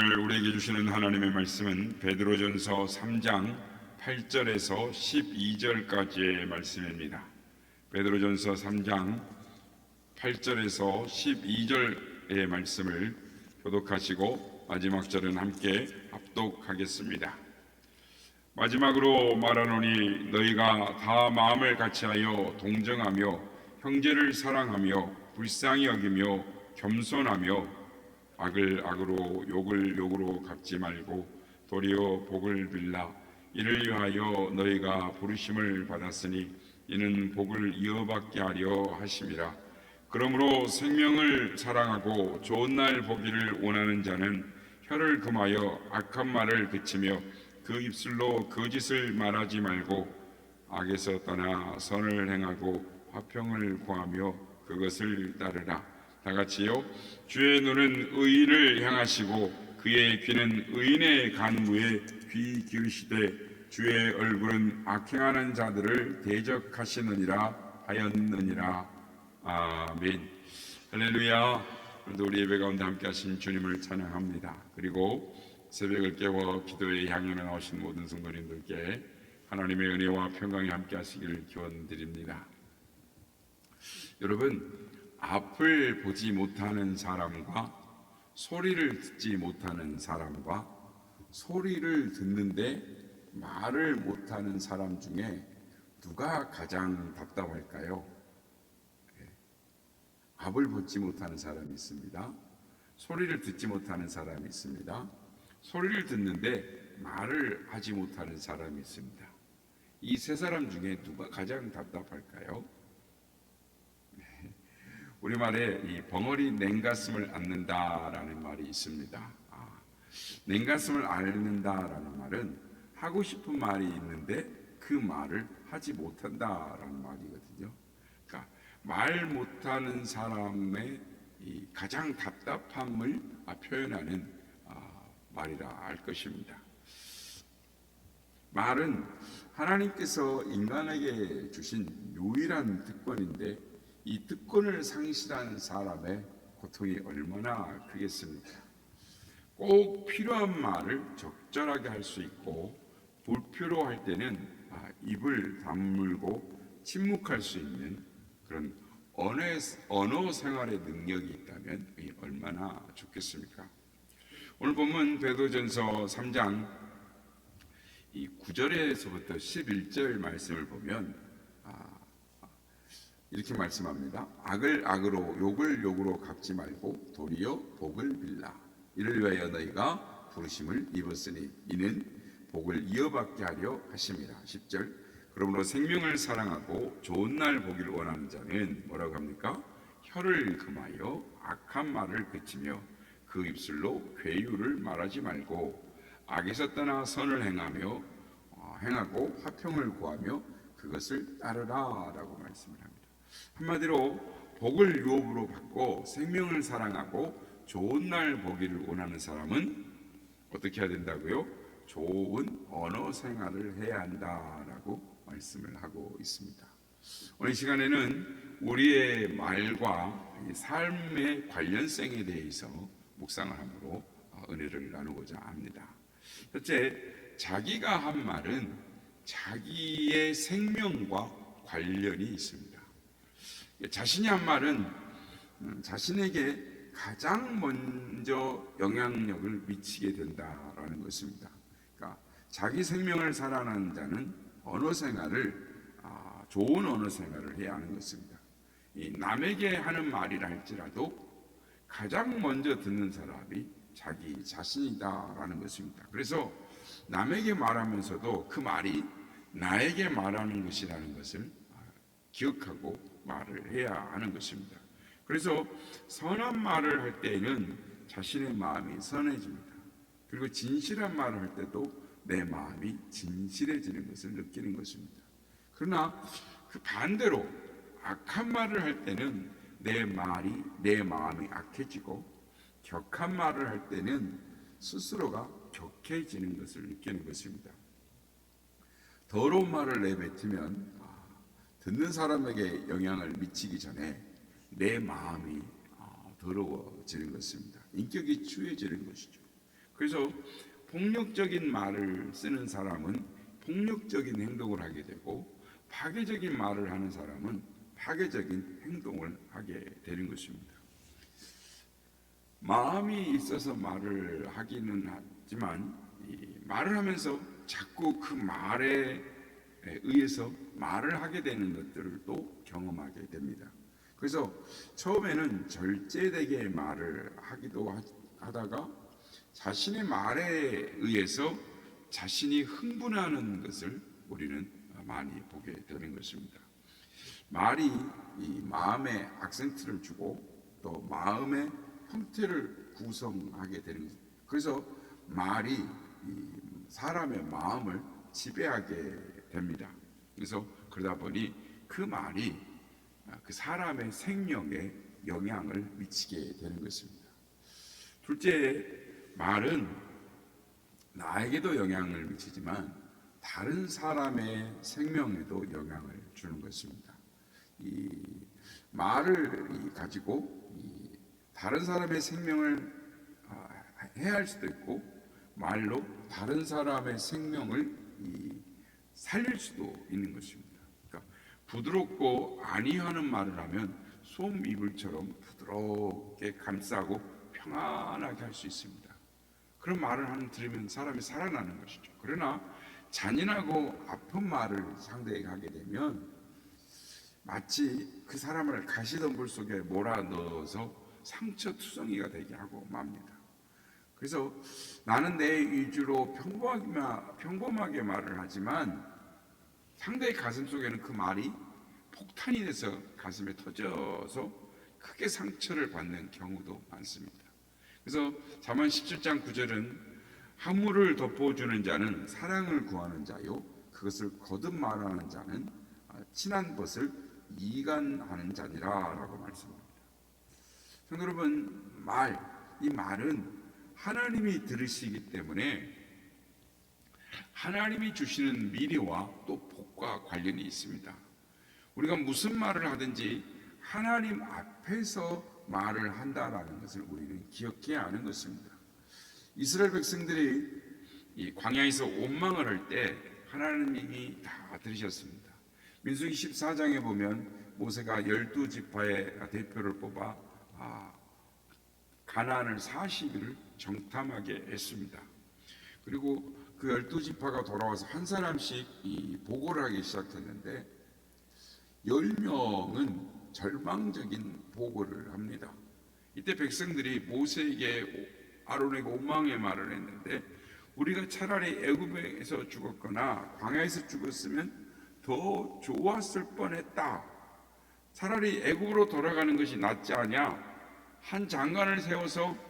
오늘 우리에게 주시는 하나님의 말씀은 베드로전서 3장 8절에서 12절까지의 말씀입니다. 베드로전서 3장 8절에서 12절의 말씀을 교독하시고 마지막 절은 함께 합독하겠습니다. 마지막으로 말하노니 너희가 다 마음을 같이하여 동정하며 형제를 사랑하며 불쌍히 여기며 겸손하며 악을 악으로 욕을 욕으로 갚지 말고 도리어 복을 빌라. 이를 위하여 너희가 부르심을 받았으니 이는 복을 이어받게 하려 하심이라. 그러므로 생명을 사랑하고 좋은 날 보기를 원하는 자는 혀를 금하여 악한 말을 그치며 그 입술로 거짓을 말하지 말고 악에서 떠나 선을 행하고 화평을 구하며 그것을 따르라 다 같이요. 주의 눈은 의인을 향하시고 그의 귀는 의인의 간구에 귀 기울이시되 주의 얼굴은 악행하는 자들을 대적하시느니라 하였느니라. 아멘. 할렐루야. 오늘도 우리 예배 가운데 함께 하신 주님을 찬양합니다. 그리고 새벽을 깨워 기도에 향해 나오신 모든 성도님들께 하나님의 은혜와 평강이 함께 하시기를 기원드립니다. 여러분 앞을 보지 못하는 사람과 소리를 듣지 못하는 사람과 소리를 듣는데 말을 못하는 사람 중에 누가 가장 답답할까요? 예. 앞을 보지 못하는 사람이 있습니다. 소리를 듣지 못하는 사람이 있습니다. 소리를 듣는데 말을 하지 못하는 사람이 있습니다. 이 세 사람 중에 누가 가장 답답할까요? 우리말에 이 벙어리 냉가슴을 앓는다라는 말이 있습니다. 아, 냉가슴을 앓는다라는 말은 하고 싶은 말이 있는데 그 말을 하지 못한다라는 말이거든요. 그러니까 말 못하는 사람의 이 가장 답답함을 아, 표현하는 아, 말이라 할 것입니다. 말은 하나님께서 인간에게 주신 유일한 특권인데 이 특권을 상실한 사람의 고통이 얼마나 크겠습니까? 꼭 필요한 말을 적절하게 할 수 있고 불필요할 때는 아, 입을 다물고 침묵할 수 있는 그런 언어, 언어 생활의 능력이 있다면 얼마나 좋겠습니까? 오늘 보면 베드로전서 3장 이 9절에서부터 11절 말씀을 보면 이렇게 말씀합니다. 악을 악으로 욕을 욕으로 갚지 말고 도리어 복을 빌라. 이를 위하여 너희가 부르심을 입었으니 이는 복을 이어받게 하려 하심이라. 10절. 그러므로 생명을 사랑하고 좋은 날 보기를 원하는 자는 뭐라고 합니까? 혀를 금하여 악한 말을 그치며 그 입술로 괴유를 말하지 말고 악에서 떠나 선을 행하며 어, 행하고 화평을 구하며 그것을 따르라라고 말씀을 합니다. 한마디로 복을 유업으로 받고 생명을 사랑하고 좋은 날 보기를 원하는 사람은 어떻게 해야 된다고요? 좋은 언어 생활을 해야 한다라고 말씀을 하고 있습니다. 오늘 시간에는 우리의 말과 삶의 관련성에 대해서 묵상을 함으로 은혜를 나누고자 합니다. 첫째, 자기가 한 말은 자기의 생명과 관련이 있습니다. 자신이 한 말은 음, 자신에게 가장 먼저 영향력을 미치게 된다라는 것입니다. 그러니까 자기 생명을 살아가는 자는 언어 생활을 아, 좋은 언어 생활을 해야 하는 것입니다. 남에게 하는 말이라 할지라도 가장 먼저 듣는 사람이 자기 자신이다라는 것입니다. 그래서 남에게 말하면서도 그 말이 나에게 말하는 것이라는 것을 아, 기억하고 말을 해야 하는 것입니다. 그래서 선한 말을 할 때에는 자신의 마음이 선해집니다. 그리고 진실한 말을 할 때도 내 마음이 진실해지는 것을 느끼는 것입니다. 그러나 그 반대로 악한 말을 할 때는 내 말이 내 마음이 악해지고 격한 말을 할 때는 스스로가 격해지는 것을 느끼는 것입니다. 더러운 말을 내뱉으면 듣는 사람에게 영향을 미치기 전에 내 마음이 어, 더러워지는 것입니다. 인격이 추해지는 것이죠. 그래서 폭력적인 말을 쓰는 사람은 폭력적인 행동을 하게 되고 파괴적인 말을 하는 사람은 파괴적인 행동을 하게 되는 것입니다. 마음이 있어서 말을 하기는 하지만 이 말을 하면서 자꾸 그 말에 의해서 말을 하게 되는 것들을 또 경험하게 됩니다. 그래서 처음에는 절제되게 말을 하기도 하- 하다가 자신의 말에 의해서 자신이 흥분하는 것을 우리는 많이 보게 되는 것입니다. 말이 이 마음에 악센트를 주고 또 마음의 형태를 구성하게 되는 것. 그래서 말이 이 사람의 마음을 지배하게 됩니다. 그래서 그러다 보니 그 말이 그 사람의 생명에 영향을 미치게 되는 것입니다. 둘째, 말은 나에게도 영향을 미치지만 다른 사람의 생명에도 영향을 주는 것입니다. 이 말을 이 가지고 이 다른 사람의 생명을 아, 해할 수도 있고 말로 다른 사람의 생명을 이 살릴 수도 있는 것입니다. 그러니까 부드럽고 안위하는 말을 하면 솜 이불처럼 부드럽게 감싸고 평안하게 할 수 있습니다. 그런 말을 하는 들으면 사람이 살아나는 것이죠. 그러나 잔인하고 아픈 말을 상대에게 하게 되면 마치 그 사람을 가시덤불 속에 몰아 넣어서 상처 투성이가 되게 하고 맙니다. 그래서 나는 내 위주로 평범하게, 말을 하지만 상대의 가슴 속에는 그 말이 폭탄이 돼서 가슴에 터져서 크게 상처를 받는 경우도 많습니다. 그래서 잠언 17장 9절은 화물을 덮어주는 자는 사랑을 구하는 자요 그것을 거듭 말하는 자는 친한 것을 이간하는 자니라라고 말씀합니다. 성도 여러분 말, 이 말은 하나님이 들으시기 때문에 하나님이 주시는 미래와 또 복과 관련이 있습니다. 우리가 무슨 말을 하든지 하나님 앞에서 말을 한다라는 것을 우리는 기억해야 하는 것입니다. 이스라엘 백성들이 이 광야에서 원망을 할 때 하나님이 다 들으셨습니다. 민수기 14장에 보면 모세가 열두 지파의 대표를 뽑아 아, 가나안을 40일을 정탐하게 했습니다. 그리고 그 열두 지파가 돌아와서 한 사람씩 이 보고를 하기 시작했는데 열 명은 절망적인 보고를 합니다. 이때 백성들이 모세에게 아론에게 원망의 말을 했는데 우리가 차라리 애굽에서 죽었거나 광야에서 죽었으면 더 좋았을 뻔했다. 차라리 애굽으로 돌아가는 것이 낫지 않냐? 한 장관을 세워서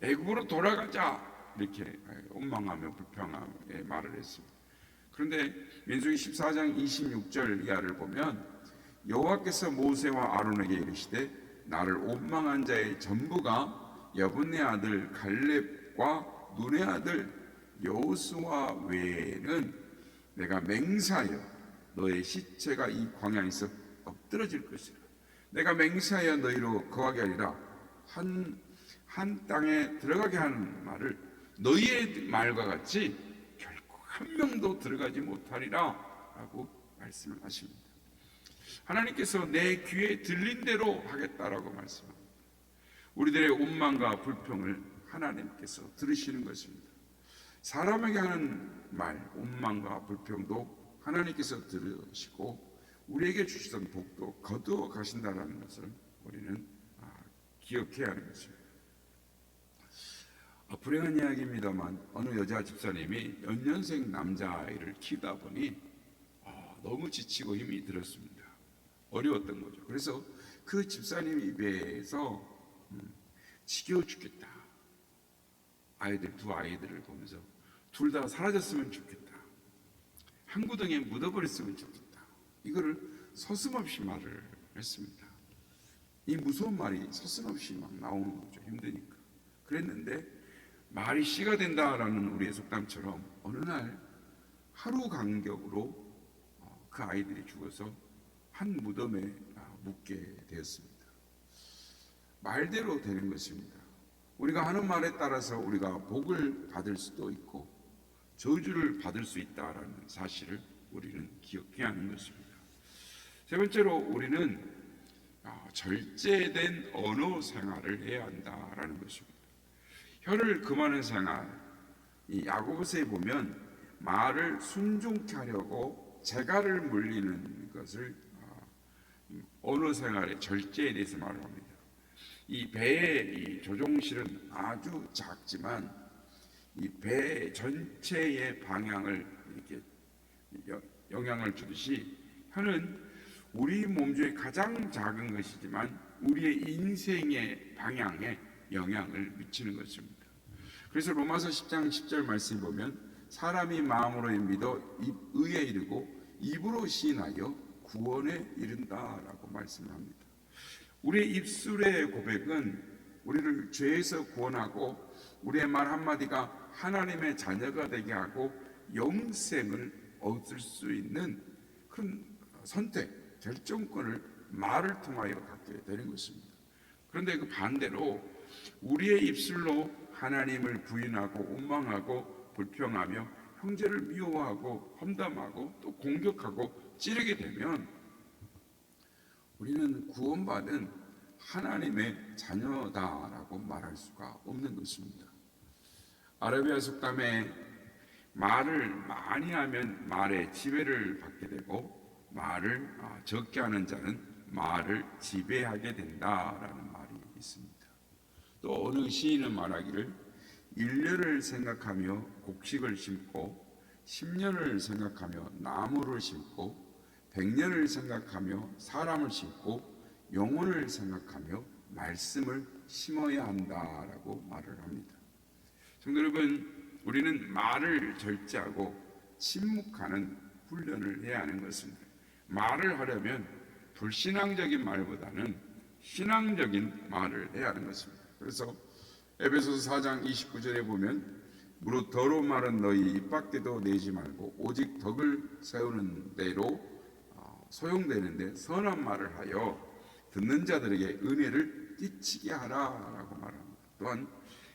애굽으로 돌아가자. 이렇게 원망하며 불평하며 말을 했습니다. 그런데 민수기 14장 26절 이하를 보면 여호와께서 모세와 아론에게 이르시되 나를 원망한 자의 전부가 여분의 아들 갈렙과 눈의 아들 여호수아 외에는 내가 맹사하여 너의 시체가 이 광야에서 엎드러질 것이라. 내가 맹세하여 너희로 거하게 하리라. 한, 한 땅에 들어가게 하는 말을 너희의 말과 같이 결코 한 명도 들어가지 못하리라 라고 말씀을 하십니다. 하나님께서 내 귀에 들린 대로 하겠다라고 말씀합니다. 우리들의 원망과 불평을 하나님께서 들으시는 것입니다. 사람에게 하는 말, 원망과 불평도 하나님께서 들으시고 우리에게 주시던 복도 거두어 가신다라는 것을 우리는 아, 기억해야 하는 것입니다. 아, 불행한 이야기입니다만 어느 여자 집사님이 연년생 남자아이를 키우다 보니 아, 너무 지치고 힘이 들었습니다. 어려웠던 거죠. 그래서 그 집사님 입에서 음, 지겨워 죽겠다. 아이들 두 아이들을 보면서 둘 다 사라졌으면 좋겠다. 한 구덩이에 묻어버렸으면 좋겠다. 이거를 서슴없이 말을 했습니다. 이 무서운 말이 서슴없이 막 나오는 거죠. 힘드니까. 그랬는데 말이 씨가 된다라는 우리의 속담처럼 어느 날 하루 간격으로 어, 그 아이들이 죽어서 한 무덤에 아, 묻게 되었습니다. 말대로 되는 것입니다. 우리가 하는 말에 따라서 우리가 복을 받을 수도 있고 저주를 받을 수 있다라는 사실을 우리는 기억해야 하는 것입니다. 세 번째로 우리는 아, 절제된 언어 생활을 해야 한다라는 것입니다. 혀를 금하는 생활, 이 야고보서에 보면 말을 순종케 하려고 재갈을 물리는 것을 아, 언어 생활의 절제에 대해서 말을 합니다. 이 배의 이 조종실은 아주 작지만 이 배 전체의 방향을 이렇게 여- 영향을 주듯이 혀는 우리 몸 중에 가장 작은 것이지만 우리의 인생의 방향에 영향을 미치는 것입니다. 그래서 로마서 10장 10절 말씀 보면 사람이 마음으로 믿어 입- 의에 이르고 입으로 시인하여 구원에 이른다라고 말씀합니다. 우리의 입술의 고백은 우리를 죄에서 구원하고 우리의 말 한마디가 하나님의 자녀가 되게 하고 영생을 얻을 수 있는 큰 선택, 결정권을 말을 통하여 갖게 되는 것입니다. 그런데 그 반대로 우리의 입술로 하나님을 부인하고 원망하고 불평하며 형제를 미워하고 험담하고 또 공격하고 찌르게 되면 우리는 구원받은 하나님의 자녀다라고 말할 수가 없는 것입니다. 아라비아 속담에 말을 많이 하면 말의 지배를 받게 되고 말을 아, 적게 하는 자는 말을 지배하게 된다라는 말이 있습니다. 또 어느 시인은 말하기를 1년을 생각하며 곡식을 심고 10년을 생각하며 나무를 심고 100년을 생각하며 사람을 심고 영혼을 생각하며 말씀을 심어야 한다라고 말을 합니다. 성도 여러분, 우리는 말을 절제하고 침묵하는 훈련을 해야 하는 것입니다. 말을 하려면 불신앙적인 말보다는 신앙적인 말을 해야 하는 것입니다. 그래서 에베소서 4장 29절에 보면 무릇 더러운 말은 너희 입 밖에도 내지 말고 오직 덕을 세우는 대로 어, 소용되는데 선한 말을 하여 듣는 자들에게 은혜를 끼치게 하라라고 말합니다. 또한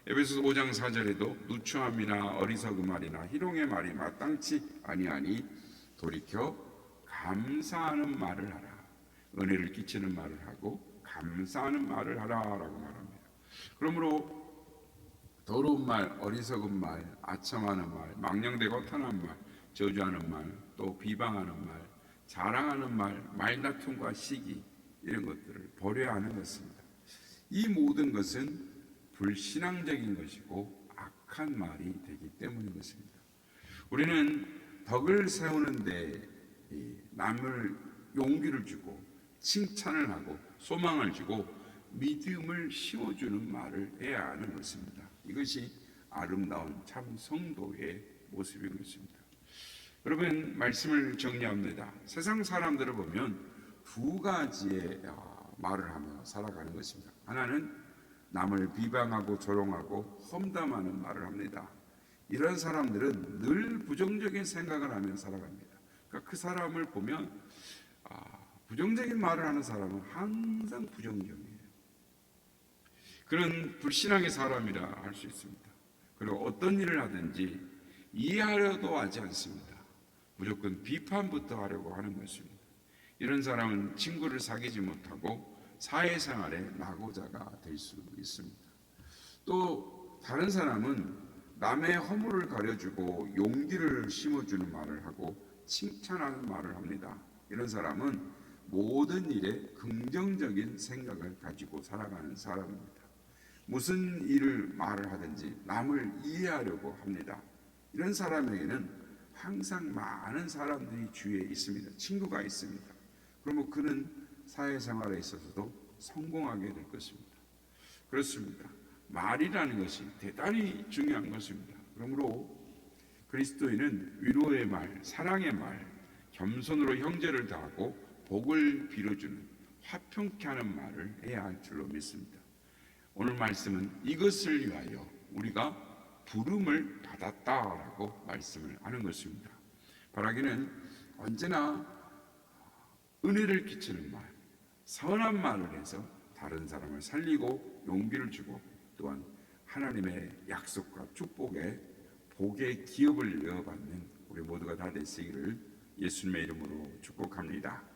에베소서 5장 4절에도 누추함이나 어리석은 말이나 희롱의 말이 마땅치 아니하니 돌이켜 감사하는 말을 하라. 은혜를 끼치는 말을 하고 감사하는 말을 하라라고 말합니다. 그러므로 더러운 말, 어리석은 말, 아첨하는 말, 망령되고 탄한 말, 저주하는 말, 또 비방하는 말, 자랑하는 말, 말다툼과 시기 이런 것들을 버려야 하는 것입니다. 이 모든 것은 불신앙적인 것이고 악한 말이 되기 때문인 것입니다. 우리는 덕을 세우는데 이 남을 용기를 주고 칭찬을 하고 소망을 주고 믿음을 심어주는 말을 해야 하는 것입니다. 이것이 아름다운 참 성도의 모습인 것입니다. 여러분 말씀을 정리합니다. 세상 사람들을 보면 두 가지의 어, 말을 하며 살아가는 것입니다. 하나는 남을 비방하고 조롱하고 험담하는 말을 합니다. 이런 사람들은 늘 부정적인 생각을 하며 살아갑니다. 그러니까 그 사람을 보면 아, 부정적인 말을 하는 사람은 항상 부정적이에요. 그런 불신앙의 사람이라 할 수 있습니다. 그리고 어떤 일을 하든지 이해하려도 하지 않습니다. 무조건 비판부터 하려고 하는 것입니다. 이런 사람은 친구를 사귀지 못하고 사회생활의 낙오자가 될 수 있습니다. 또 다른 사람은 남의 허물을 가려주고 용기를 심어주는 말을 하고 칭찬하는 말을 합니다. 이런 사람은 모든 일에 긍정적인 생각을 가지고 살아가는 사람입니다. 무슨 일을 말을 하든지 남을 이해하려고 합니다. 이런 사람에게는 항상 많은 사람들이 주위에 있습니다. 친구가 있습니다. 그러면 그는 사회생활에 있어서도 성공하게 될 것입니다. 그렇습니다. 말이라는 것이 대단히 중요한 것입니다. 그러므로 그리스도인은 위로의 말, 사랑의 말, 겸손으로 형제를 다하고 복을 빌어주는 화평케 하는 말을 해야 할 줄로 믿습니다. 오늘 말씀은 이것을 위하여 우리가 부름을 받았다라고 말씀을 하는 것입니다. 바라기는 언제나 은혜를 끼치는 말, 선한 말을 해서 다른 사람을 살리고 용기를 주고 또한 하나님의 약속과 축복의 복의 기업을 이어받는 우리 모두가 다 되시기를 예수님의 이름으로 축복합니다.